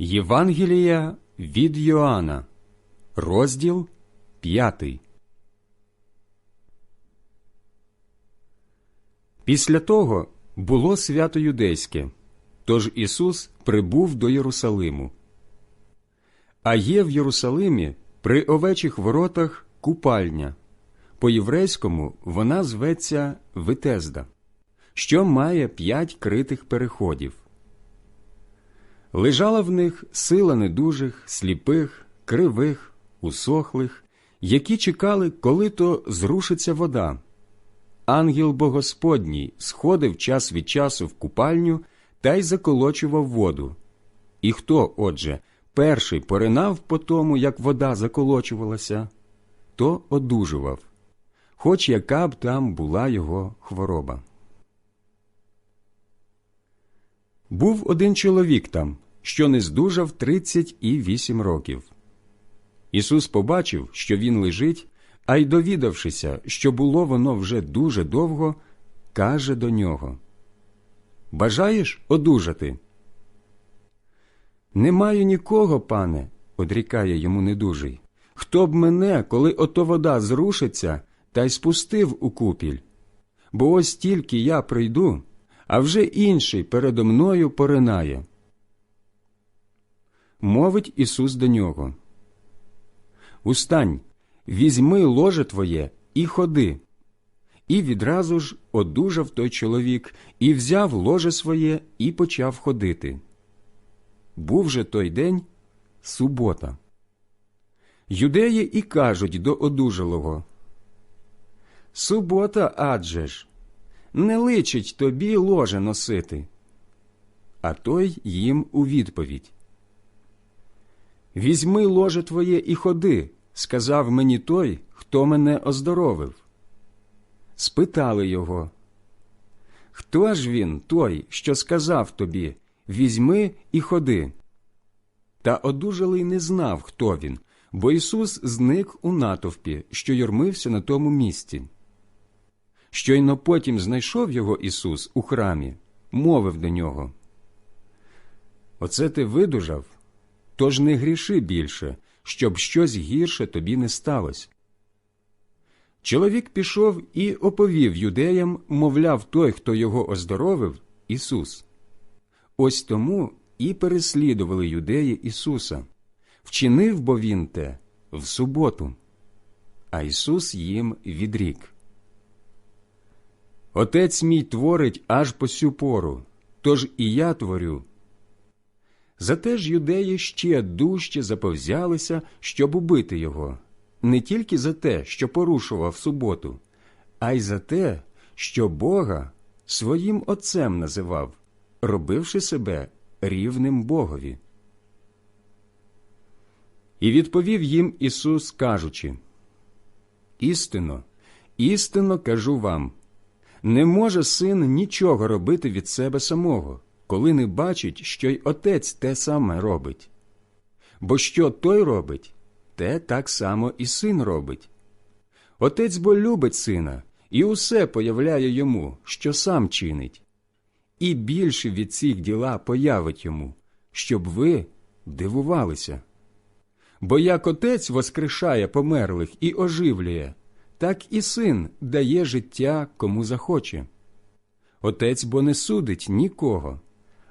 Євангелія від Йоанна, розділ 5. Після того було свято юдейське, тож Ісус прибув до Єрусалиму. А є в Єрусалимі при овечих воротах купальня. По-єврейському вона зветься Витезда, що має п'ять критих переходів. Лежала в них сила недужих, сліпих, кривих, усохлих, які чекали, коли то зрушиться вода. Ангел Богосподній сходив час від часу в купальню та й заколочував воду. І хто, отже, перший поринав по тому, як вода заколочувалася, то одужував, хоч яка б там була його хвороба. Був один чоловік там, що не здужав тридцять і вісім років. Ісус побачив, що він лежить, а й довідавшися, що було воно вже дуже довго, каже до нього Бажаєш одужати? Не маю нікого, пане, одрікає йому недужий. Хто б мене, коли ото вода зрушиться, та й спустив у купіль? Бо ось тільки я прийду, а вже інший передо мною поринає. Мовить Ісус до нього. Устань, візьми ложе твоє і ходи. І відразу ж одужав той чоловік, і взяв ложе своє і почав ходити. Був же той день субота. Юдеї і кажуть до одужалого Субота адже ж, не личить тобі ложе носити. А той їм у відповідь Візьми ложе твоє і ходи, сказав мені той, хто мене оздоровив. Спитали його, Хто ж він, той, що сказав тобі Візьми і ходи? Та одужалий не знав, хто він, бо Ісус зник у натовпі, що юрмився на тому місці. Щойно потім знайшов його Ісус у храмі, мовив до нього. Оце ти видужав, тож не гріши більше, щоб щось гірше тобі не сталося. Чоловік пішов і оповів юдеям, мовляв, той, хто його оздоровив, Ісус. Ось тому і переслідували юдеї Ісуса. Вчинив бо він те в суботу, а Ісус їм відрік. Отець мій творить аж по сю пору, тож і я творю. Зате ж юдеї ще дужче заповзялися, щоб убити його, не тільки за те, що порушував суботу, а й за те, що Бога своїм Отцем називав, робивши себе рівним Богові. І відповів їм Ісус, кажучи Істинно, істинно кажу вам не може син нічого робити від себе самого, коли не бачить, що й отець те саме робить. Бо що той робить, те так само і син робить. Отець бо любить сина і усе появляє йому, що сам чинить, і більше від цих діла появить йому, щоб ви дивувалися. Бо як отець воскрешає померлих і оживлює, так і син дає життя кому захоче. Отець бо не судить нікого,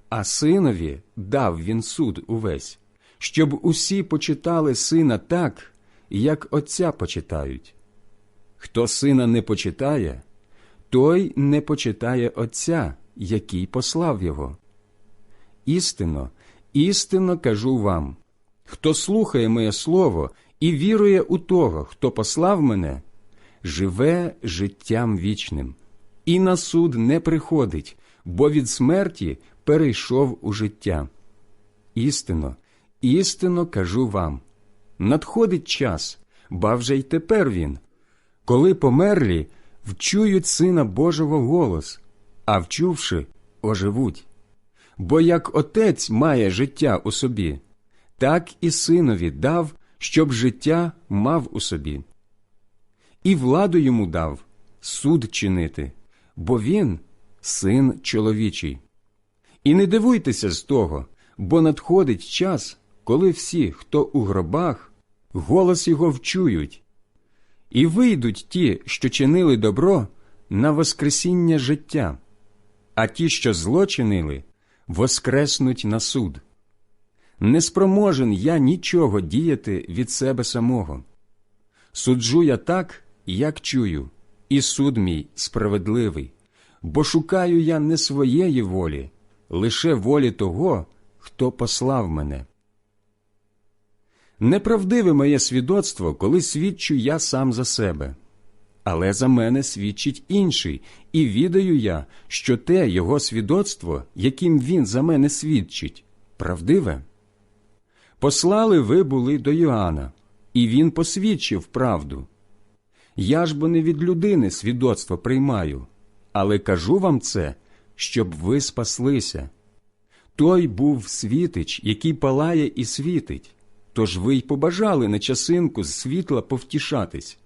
а синові дав він суд увесь, щоб усі почитали сина так, як отця почитають. Хто сина не почитає, той не почитає Отця, який послав його. Істинно, істинно кажу вам хто слухає моє слово і вірує у того, хто послав мене, живе життям вічним, і на суд не приходить, бо від смерті перейшов у життя. Істинно, істинно кажу вам надходить час, ба вже й тепер він, коли померлі вчують Сина Божого голос, а вчувши, оживуть. Бо як отець має життя у собі, так і синові дав, щоб життя мав у собі. І владу йому дав суд чинити, бо він син чоловічий. І не дивуйтеся з того, бо надходить час, коли всі, хто у гробах, голос його вчують, і вийдуть ті, що чинили добро, на воскресіння життя, а ті, що зло чинили, воскреснуть на суд. Не спроможен я нічого діяти від себе самого. Суджу я так, як чую, і суд мій справедливий, бо шукаю я не своєї волі, лише волі того, хто послав мене. Неправдиве моє свідоцтво, коли свідчу я сам за себе, але за мене свідчить інший, і відаю я, що те його свідоцтво, яким він за мене свідчить, правдиве. Послали ви були до Йоанна, і він посвідчив правду. Я ж бо не від людини свідоцтво приймаю, але кажу вам це, щоб ви спаслися. Той був світич, який палає і світить, тож ви й побажали на часинку з світла повтішатись.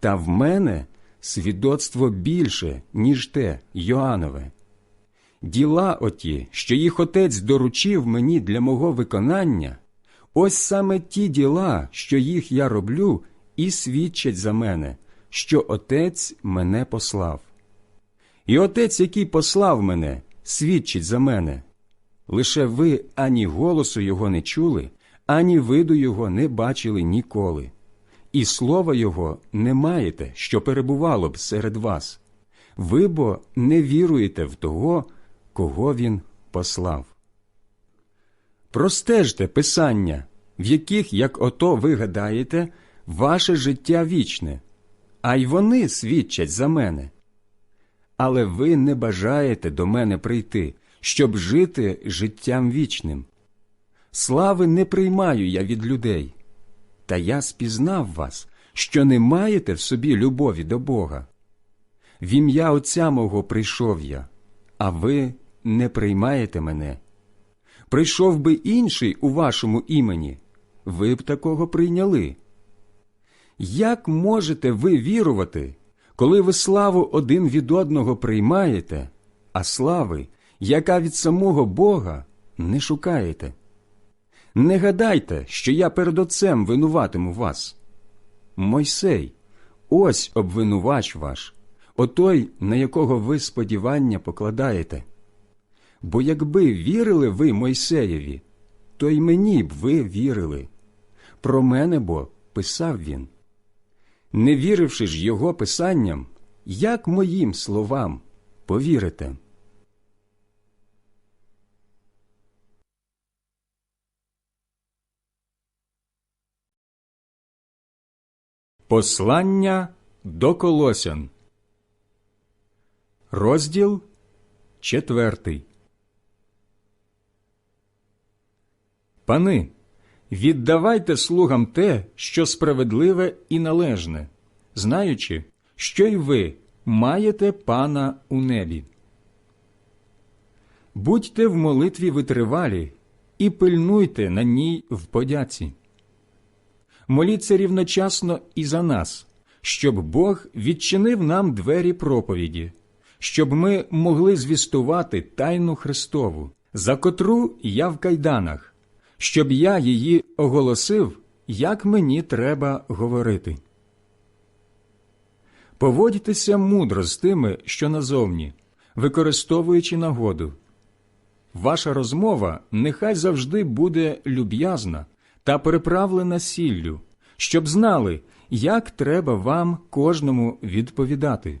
Та в мене свідоцтво більше, ніж те Йоанове. Діла оті, що їх отець доручив мені для мого виконання, ось саме ті діла, що їх я роблю, і свідчать за мене, що отець мене послав. І отець, який послав мене, свідчить за мене. Лише ви ані голосу його не чули, ані виду його не бачили ніколи, і слова його не маєте, що перебувало б серед вас. Ви бо не віруєте в того, кого він послав. Простежте писання, в яких, як ото ви гадаєте, ваше життя вічне, а й вони свідчать за мене. Але ви не бажаєте до мене прийти, щоб жити життям вічним. Слави не приймаю я від людей, та я спізнав вас, що не маєте в собі любові до Бога. В ім'я Отця мого прийшов я, а ви не приймаєте мене. Прийшов би інший у вашому імені, ви б такого прийняли. Як можете ви вірувати, коли ви славу один від одного приймаєте, а слави, яка від самого Бога, не шукаєте? Не гадайте, що я перед Отцем винуватиму вас. Мойсей, ось обвинувач ваш, отой, на якого ви сподівання покладаєте. Бо якби вірили ви Мойсеєві, то й мені б ви вірили. Про мене бо писав він. Не віривши ж його писанням, як моїм словам повірите? Послання до Колосян Розділ четвертий Пани, віддавайте слугам те, що справедливе і належне, знаючи, що й ви маєте пана у небі. Будьте в молитві витривалі і пильнуйте на ній в подяці. Моліться рівночасно і за нас, щоб Бог відчинив нам двері проповіді, щоб ми могли звістувати тайну Христову, за котру я в кайданах, щоб я її оголосив, як мені треба говорити. Поводьтеся мудро з тими, що назовні, використовуючи нагоду. Ваша розмова нехай завжди буде люб'язна та переправлена сіллю, щоб знали, як треба вам кожному відповідати.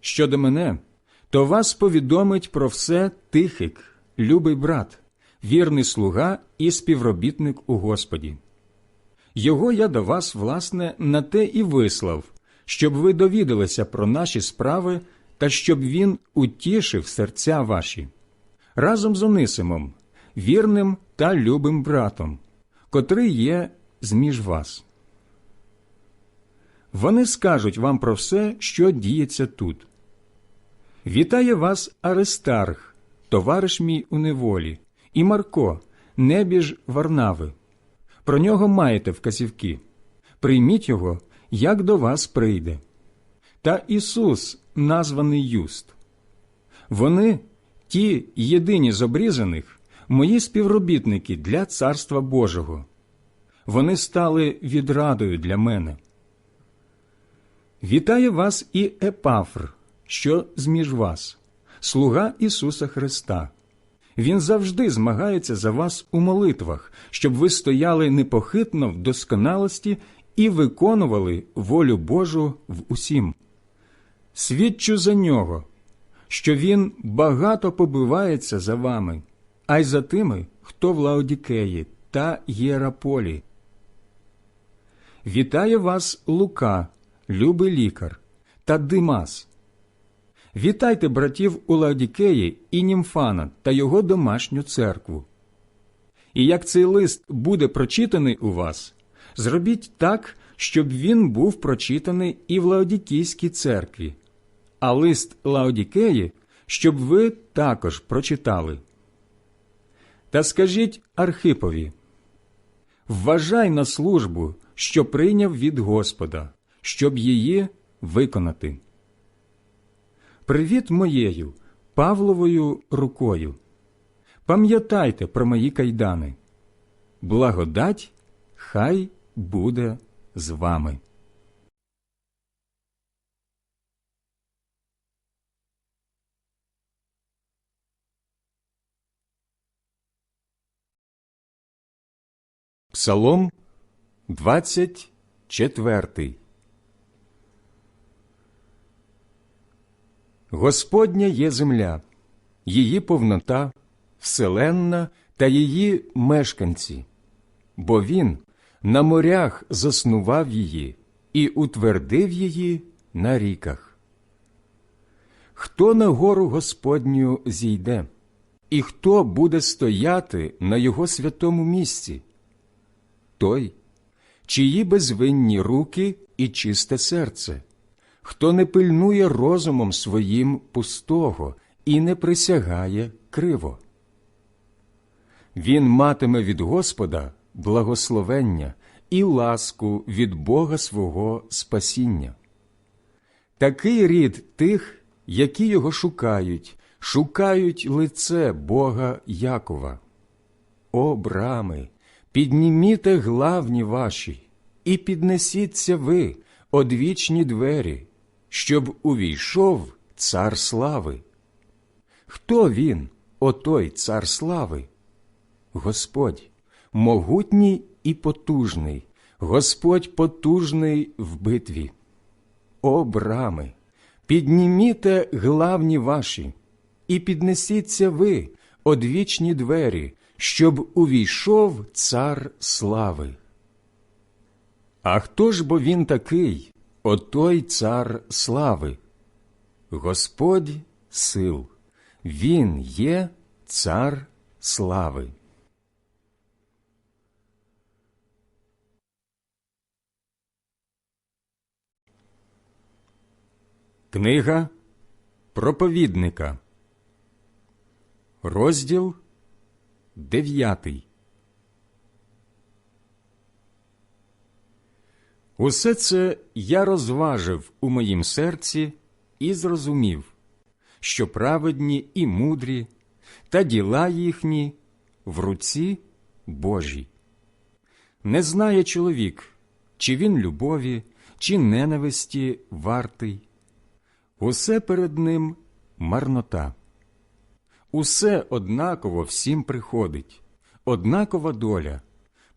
Щодо мене, то вас повідомить про все тихик, любий брат, вірний слуга і співробітник у Господі. Його я до вас, власне, на те і вислав, щоб ви довідалися про наші справи та щоб він утішив серця ваші разом з Онисимом, вірним та любим братом, котрий є зміж вас. Вони скажуть вам про все, що діється тут. Вітає вас Аристарх, товариш мій у неволі, і Марко, небіж Варнави. Про нього маєте вказівки. Прийміть його, як до вас прийде. Та Ісус, названий Юст. Вони, ті єдині з обрізаних, мої співробітники для Царства Божого. Вони стали відрадою для мене. Вітає вас і Епафр, що зміж вас, слуга Ісуса Христа. Він завжди змагається за вас у молитвах, щоб ви стояли непохитно в досконалості і виконували волю Божу в усім. Свідчу за нього, що він багато побивається за вами, а й за тими, хто в Лаодікеї та Єраполі. Вітає вас Лука, любий лікар, та Димас. Вітайте братів у Лаодікеї і Німфана та його домашню церкву. І як цей лист буде прочитаний у вас, зробіть так, щоб він був прочитаний і в Лаодікійській церкві, а лист Лаодікеї, щоб ви також прочитали. Та скажіть Архипові вважай на службу, що прийняв від Господа, щоб її виконати. Привіт моєю Павловою рукою. Пам'ятайте про мої кайдани. Благодать хай буде з вами. Псалом 24 Господня є земля, її повнота, вселенна та її мешканці, бо Він на морях заснував її і утвердив її на ріках. Хто на гору Господню зійде, і хто буде стояти на його святому місці? Той, чиї безвинні руки і чисте серце, хто не пильнує розумом своїм пустого і не присягає криво. Він матиме від Господа благословення і ласку від Бога свого спасіння. Такий рід тих, які його шукають, шукають лице Бога Якова. О, брами, підніміте главні ваші, і піднесіться ви, одвічні двері, щоб увійшов цар слави. Хто він, отой цар слави? Господь, могутній і потужний, Господь потужний в битві. О, брами, підніміте главні ваші, і піднесіться ви, одвічні двері, щоб увійшов цар слави. А хто ж бо він такий, отой цар слави? Господь сил, Він є цар слави. Книга проповідника, розділ дев'ятий. Усе це я розважив у моїм серці і зрозумів, що праведні і мудрі, та діла їхні в руці Божій. Не знає чоловік, чи він любові, чи ненависті вартий. Усе перед ним марнота. Усе однаково всім приходить, однакова доля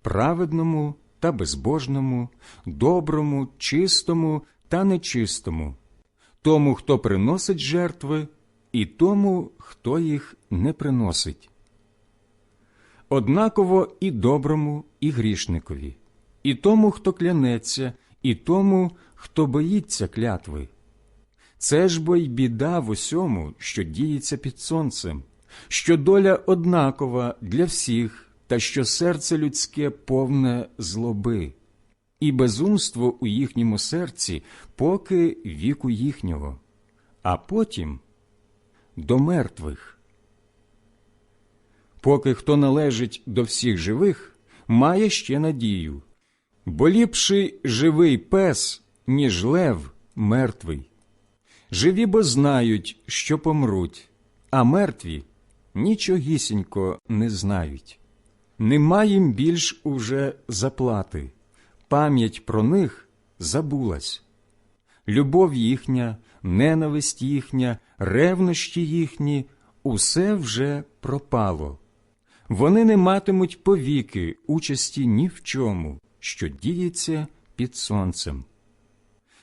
праведному та безбожному, доброму, чистому та нечистому, тому, хто приносить жертви, і тому, хто їх не приносить. Однаково і доброму, і грішникові, і тому, хто клянеться, і тому, хто боїться клятви. Це ж бо й біда в усьому, що діється під сонцем, що доля однакова для всіх, та що серце людське повне злоби, і безумство у їхньому серці, поки віку їхнього, а потім до мертвих. Поки хто належить до всіх живих, має ще надію, бо ліпший живий пес, ніж лев мертвий. Живі бо знають, що помруть, а мертві нічогісінько не знають. Нема їм більш уже заплати, пам'ять про них забулась. Любов їхня, ненависть їхня, ревнощі їхні усе вже пропало. Вони не матимуть повіки участі ні в чому, що діється під сонцем.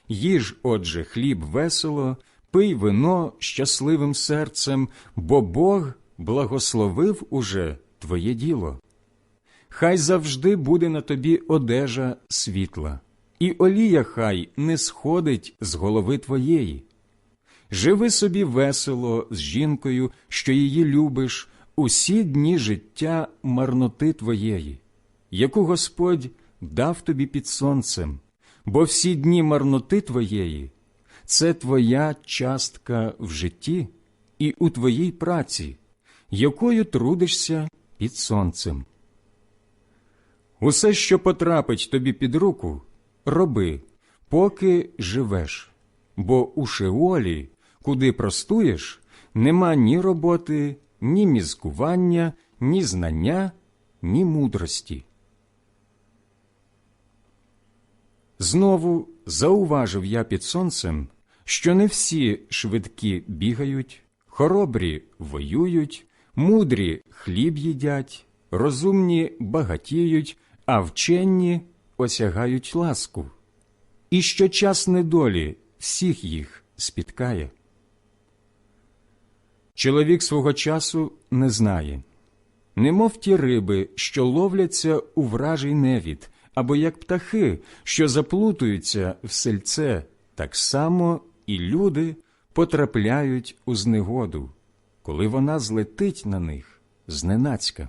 Їж, отже, хліб весело, пий вино щасливим серцем, бо Бог благословив уже твоє діло. Хай завжди буде на тобі одежа світла, і олія хай не сходить з голови твоєї. Живи собі весело з жінкою, що її любиш, усі дні життя марноти твоєї, яку Господь дав тобі під сонцем, бо всі дні марноти твоєї це твоя частка в житті і у твоїй праці, якою трудишся під сонцем. Усе, що потрапить тобі під руку, роби, поки живеш, бо у Шеолі, куди простуєш, нема ні роботи, ні мізкування, ні знання, ні мудрості. Знову зауважив я під сонцем, що не всі швидкі бігають, хоробрі воюють, мудрі хліб їдять, розумні багатіють, а вчені осягають ласку, і що час недолі всіх їх спіткає. Чоловік свого часу не знає, немов ті риби, що ловляться у вражий невід, або як птахи, що заплутуються в сельце, так само і люди потрапляють у знегоду, коли вона злетить на них зненацька.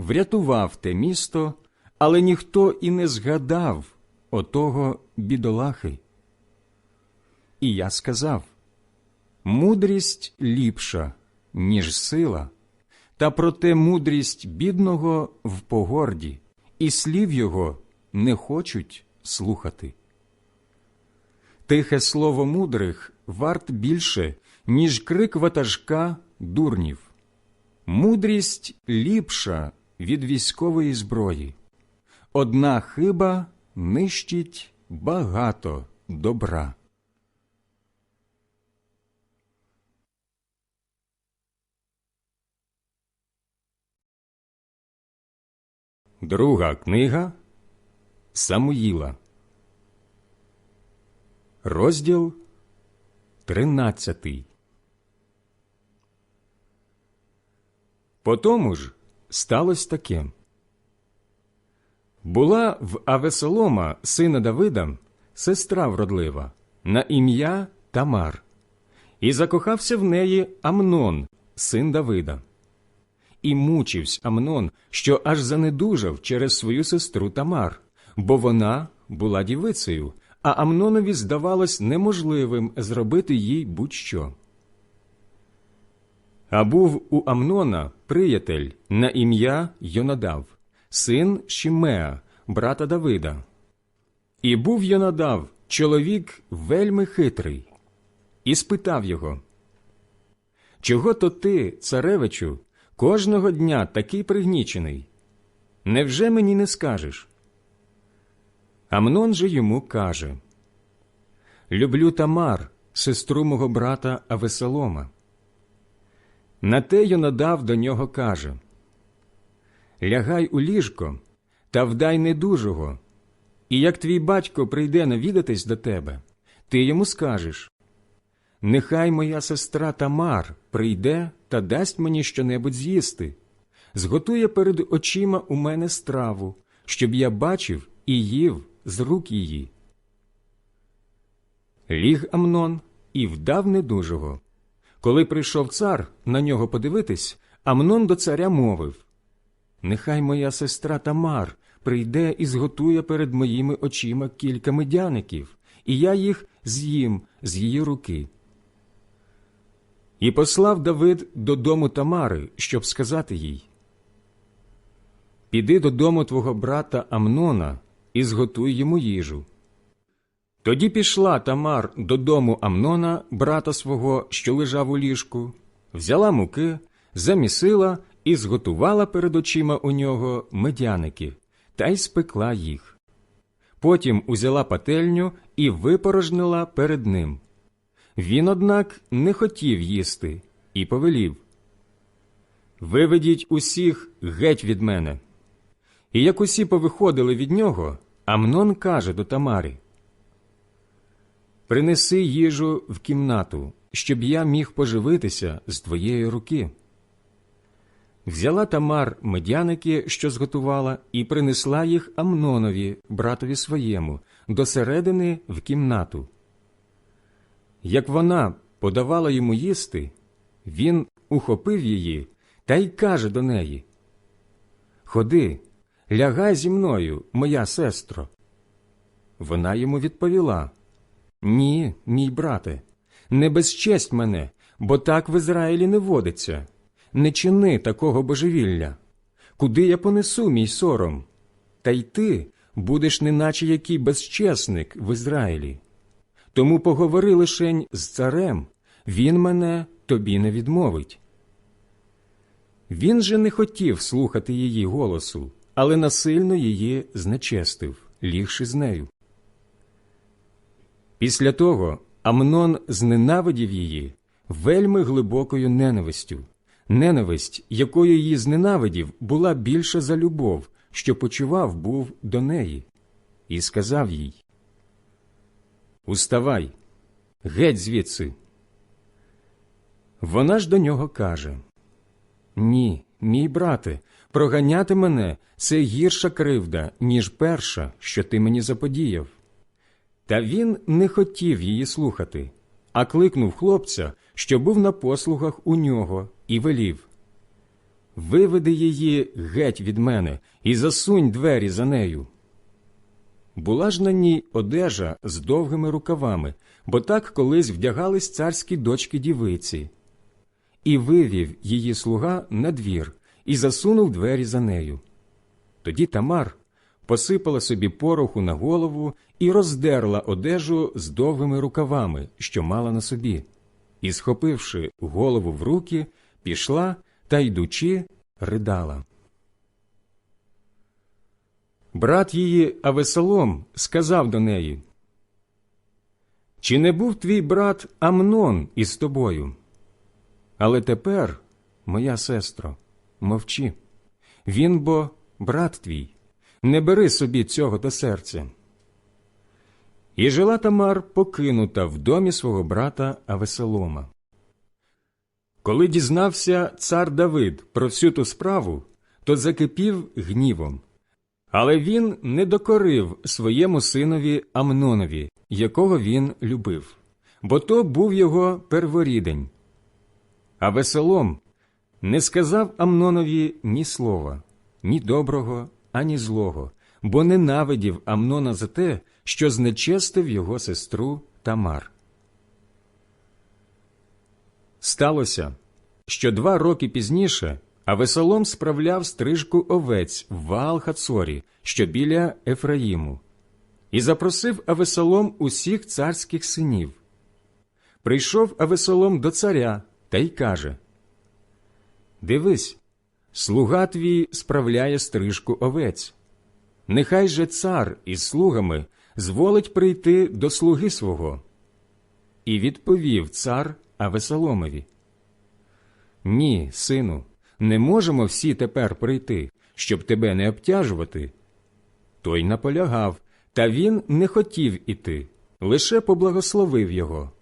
врятував те місто, але ніхто і не згадав отого бідолахи. І я сказав мудрість ліпша, ніж сила, та проте мудрість бідного в погорді, і слів його не хочуть слухати. Тихе слово мудрих варт більше, ніж крик ватажка дурнів. Мудрість ліпша від військової зброї. Одна хиба нищить багато добра. Друга книга Самуїла. Розділ тринадцятий. По тому ж сталося таке. Була в Авесолома, сина Давида, сестра вродлива, на ім'я Тамар, і закохався в неї Амнон, син Давида. І мучився Амнон, що аж занедужав через свою сестру Тамар, бо вона була дівицею, а Амнонові здавалось неможливим зробити їй будь-що. А був у Амнона приятель на ім'я Йонадав, син Шімеа, брата Давида. І був Йонадав чоловік вельми хитрий, і спитав його Чого то ти, царевичу, кожного дня такий пригнічений? Невже мені не скажеш? Амнон же йому каже Люблю Тамар, сестру мого брата Авесолома. На те Йонадав до нього каже Лягай у ліжко та вдай недужого, і як твій батько прийде навідатись до тебе, ти йому скажеш Нехай моя сестра Тамар прийде та дасть мені щонебудь з'їсти, зготує перед очима у мене страву, щоб я бачив і їв з рук її. Ліг Амнон і вдав недужого. Коли прийшов цар на нього подивитись, Амнон до царя мовив Нехай моя сестра Тамар прийде і зготує перед моїми очима кілька медяників, і я їх з'їм з її руки. І послав Давид додому Тамари, щоб сказати їй Піди додому твого брата Амнона і зготуй йому їжу. Тоді пішла Тамар додому Амнона, брата свого, що лежав у ліжку, взяла муки, замісила і зготувала перед очима у нього медяники та й спекла їх. Потім узяла пательню і випорожнила перед ним. Він, однак, не хотів їсти і повелів Виведіть усіх геть від мене. І як усі повиходили від нього, Амнон каже до Тамари Принеси їжу в кімнату, щоб я міг поживитися з твоєї руки. Взяла Тамар медяники, що зготувала, і принесла їх Амнонові, братові своєму, до середини в кімнату. Як вона подавала йому їсти, він ухопив її та й каже до неї Ходи, лягай зі мною, моя сестро. Вона йому відповіла Ні, мій брате, не безчесть мене, бо так в Ізраїлі не водиться. Не чини такого божевілля. Куди я понесу мій сором? Та й ти будеш неначе який безчесник в Ізраїлі. Тому поговори лишень з царем, він мене тобі не відмовить. Він же не хотів слухати її голосу, але насильно її знечестив, лігши з нею. Після того Амнон зненавидів її вельми глибокою ненавистю, ненависть, якою її зненавидів, була більша за любов, що почував був до неї, і сказав їй Уставай, геть звідси. Вона ж до нього каже Ні, мій брате, проганяти мене це гірша кривда, ніж перша, що ти мені заподіяв. Та він не хотів її слухати, а кликнув хлопця, що був на послугах у нього, і велів Виведи її геть від мене і засунь двері за нею. Була ж на ній одежа з довгими рукавами, бо так колись вдягались царські дочки дівиці. І вивів її слуга на двір і засунув двері за нею. Тоді Тамар посипала собі пороху на голову і роздерла одежу з довгими рукавами, що мала на собі, і, схопивши голову в руки, пішла та, йдучи, ридала. Брат її Авесолом сказав до неї Чи не був твій брат Амнон із тобою? Але тепер, моя сестро, мовчи. Він бо брат твій, не бери собі цього до серця. І жила Тамар покинута в домі свого брата Авесолома. Коли дізнався цар Давид про всю ту справу, то закипів гнівом. Але він не докорив своєму синові Амнонові, якого він любив, бо то був його перворідень. А веселом не сказав Амнонові ні слова, ні доброго, ані злого, бо ненавидів Амнона за те, що знечестив його сестру Тамар. Сталося, що два роки пізніше Авесолом справляв стрижку овець в Ваал-Хацорі, що біля Ефраїму, і запросив Авесолом усіх царських синів. Прийшов Авесолом до царя та й каже Дивись, слуга твій справляє стрижку овець. Нехай же цар із слугами зволить прийти до слуги свого. І відповів цар Авесоломові Ні, сину, не можемо всі тепер прийти, щоб тебе не обтяжувати. Той наполягав, та він не хотів іти, лише поблагословив його.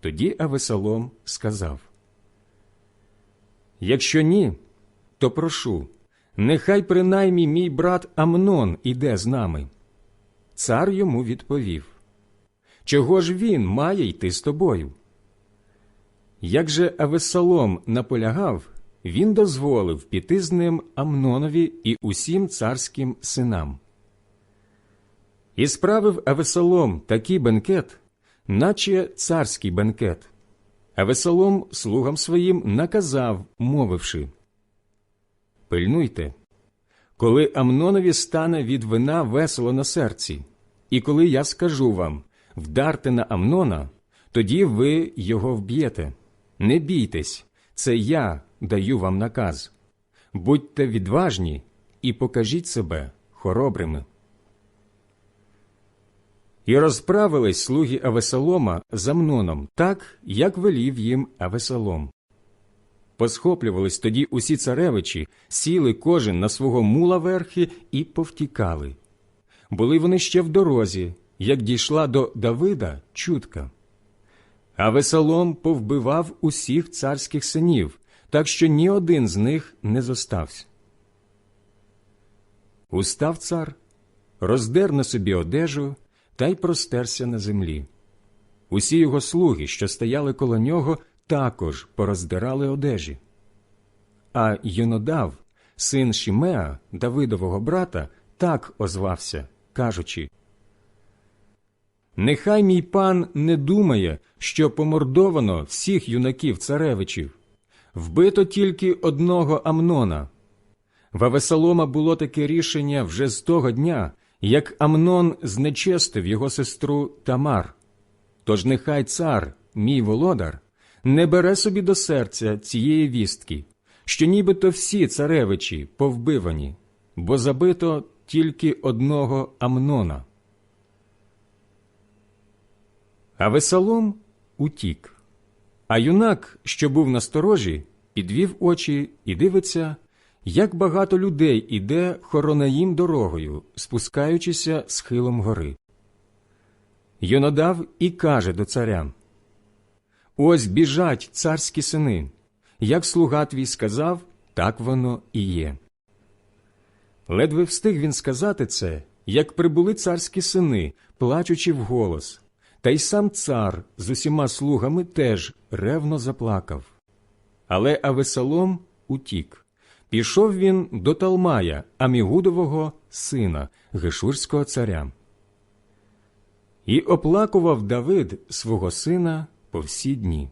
Тоді Авесолом сказав Якщо ні, то прошу, нехай принаймні мій брат Амнон іде з нами. Цар йому відповів Чого ж він має йти з тобою? Як же Авесолом наполягав, він дозволив піти з ним Амнонові і усім царським синам. І справив Авесолом такий бенкет, наче царський бенкет. Авесолом слугам своїм наказав, мовивши Пильнуйте, коли Амнонові стане від вина весело на серці, і коли я скажу вам вдарте на Амнона, тоді ви його вб'єте. Не бійтесь, це я даю вам наказ. Будьте відважні і покажіть себе хоробрими. І розправились слуги Авесолома з Амноном так, як велів їм Авесолом. Посхоплювались тоді усі царевичі, сіли кожен на свого мула верхи і повтікали. Були вони ще в дорозі, як дійшла до Давида чутка. А Весолом повбивав усіх царських синів, так що ні один з них не зостався. Устав цар, роздер на собі одежу та й простерся на землі. Усі його слуги, що стояли коло нього, також пороздирали одежі. А Йонодав, син Шімеа, Давидового брата, так озвався, кажучи Нехай мій пан не думає, що помордовано всіх юнаків царевичів, вбито тільки одного Амнона. В Авесолома було таке рішення вже з того дня, як Амнон знечестив його сестру Тамар. Тож нехай цар, мій володар, не бере собі до серця цієї вістки, що нібито всі царевичі повбивані, бо забито тільки одного Амнона. А Весолом утік. А юнак, що був на сторожі, підвів очі і дивиться, як багато людей іде хоронаїм дорогою, спускаючися схилом гори. Йонадав і каже до царя Ось біжать царські сини. Як слуга твій сказав, так воно і є. Ледве встиг він сказати це, як прибули царські сини, плачучи вголос, та й сам цар з усіма слугами теж ревно заплакав. Але Авесолом утік. Пішов він до Талмая, Амігудового сина, Гешурського царя. І оплакував Давид свого сина по всі дні.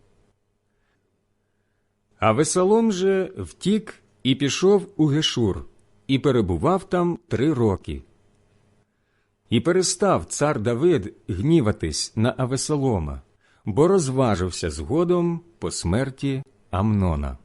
А Весолом же втік і пішов у Гешур, і перебував там три роки. І перестав цар Давид гніватись на Авесолома, бо розважився згодом по смерті Амнона.